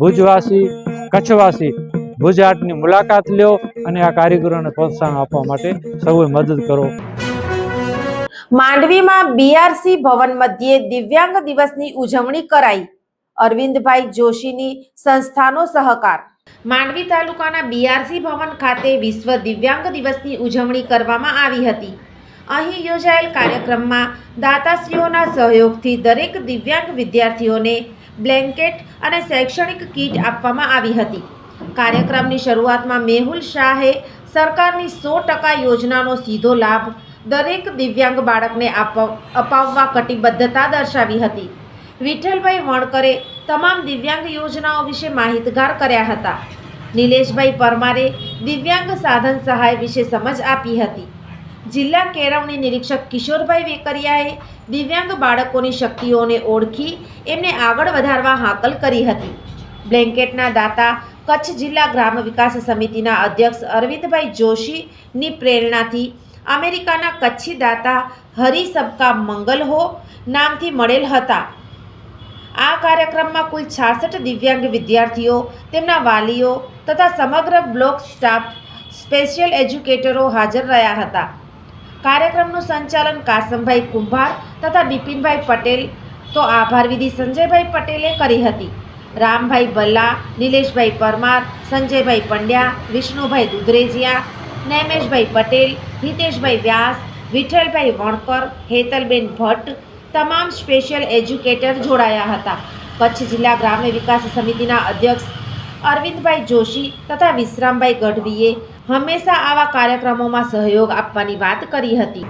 ભુજવાસી, કચ્છવાસી ભુજ આર્ટની મુલાકાત લ્યો અને આ કારીગરોને પ્રોત્સાહન આપવા માટે સૌએ મદદ કરો. માંડવીમાં બીઆરસી ભવન મધ્યે દિવ્યાંગ દિવસની ઉજવણી કરાઈ. અરવિંદભાઈ જોશીની સંસ્થાનો સહકાર. માંડવી તાલુકાના બીઆરસી ભવન ખાતે વિશ્વ દિવ્યાંગ દિવસની ઉજવણી કરવામાં આવી હતી. અહીં યોજાયેલ કાર્યક્રમમાં દાતાશ્રીઓના સહયોગથી દરેક દિવ્યાંગ વિદ્યાર્થીઓને બ્લેન્કેટ અને શૈક્ષણિક કીટ આપવામાં આવી હતી. કાર્યક્રમની શરૂઆતમાં મેહુલ શાહે સરકારની સો ટકા યોજનાનો સીધો લાભ દરેક દિવ્યાંગ બાળકને અપાવવા કટિબદ્ધતા દર્શાવી હતી. વિઠ્ઠલભાઈ વણકરે તમામ દિવ્યાંગ યોજનાઓ વિશે માહિતગાર કર્યા હતા. નિલેશભાઈ પરમારે દિવ્યાંગ સાધન સહાય વિશે સમજ આપી હતી. જિલ્લા કેળવણી નિરીક્ષક કિશોરભાઈ વેકરિયાએ દિવ્યાંગ બાળકોની શક્તિઓને ઓળખી એમને આગળ વધારવા હાકલ કરી હતી. બ્લેન્કેટના દાતા કચ્છ જિલ્લા ગ્રામ વિકાસ સમિતિના અધ્યક્ષ અરવિંદભાઈ જોશીની પ્રેરણાથી અમેરિકાના કચ્છી દાતા હરી સબકા મંગલ હો નામથી મળેલ હતા. આ કાર્યક્રમમાં કુલ છાસઠ દિવ્યાંગ વિદ્યાર્થીઓ, તેમના વાલીઓ તથા સમગ્ર બ્લોક સ્ટાફ, સ્પેશિયલ એજ્યુકેટરો હાજર રહ્યા હતા. કાર્યક્રમનું સંચાલન કાસમભાઈ કુંભાર તથા બિપિનભાઈ પટેલ. તો આભાર વિધિ સંજયભાઈ પટેલે કરી હતી. રામભાઈ બલ્લા નિલેશભાઈ પરમાર, સંજયભાઈ પંડ્યા, વિષ્ણુભાઈ દુધરેજિયા, નૈમેશભાઈ પટેલ, હિતેશભાઈ વ્યાસ, વિઠ્ઠલભાઈ વણકર, હેતલબેન ભટ્ટ તમામ સ્પેશિયલ એજ્યુકેટર જોડાયા હતા. કચ્છ જિલ્લા ગ્રામ્ય વિકાસ સમિતિના અધ્યક્ષ અરવિંદભાઈ જોશી તથા વિશ્રામભાઈ ગઢવીએ હંમેશા આવા કાર્યક્રમોમાં સહયોગ આપવાની વાત કરી હતી.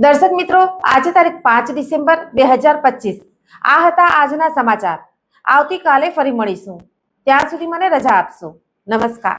દર્શક મિત્રો, આજે તારીખ પાંચ ડિસેમ્બર બે હજાર પચીસ. આ હતા આજના સમાચાર. આવતીકાલે ફરી મળીશું. ત્યાં સુધી મને રજા આપશો. નમસ્કાર.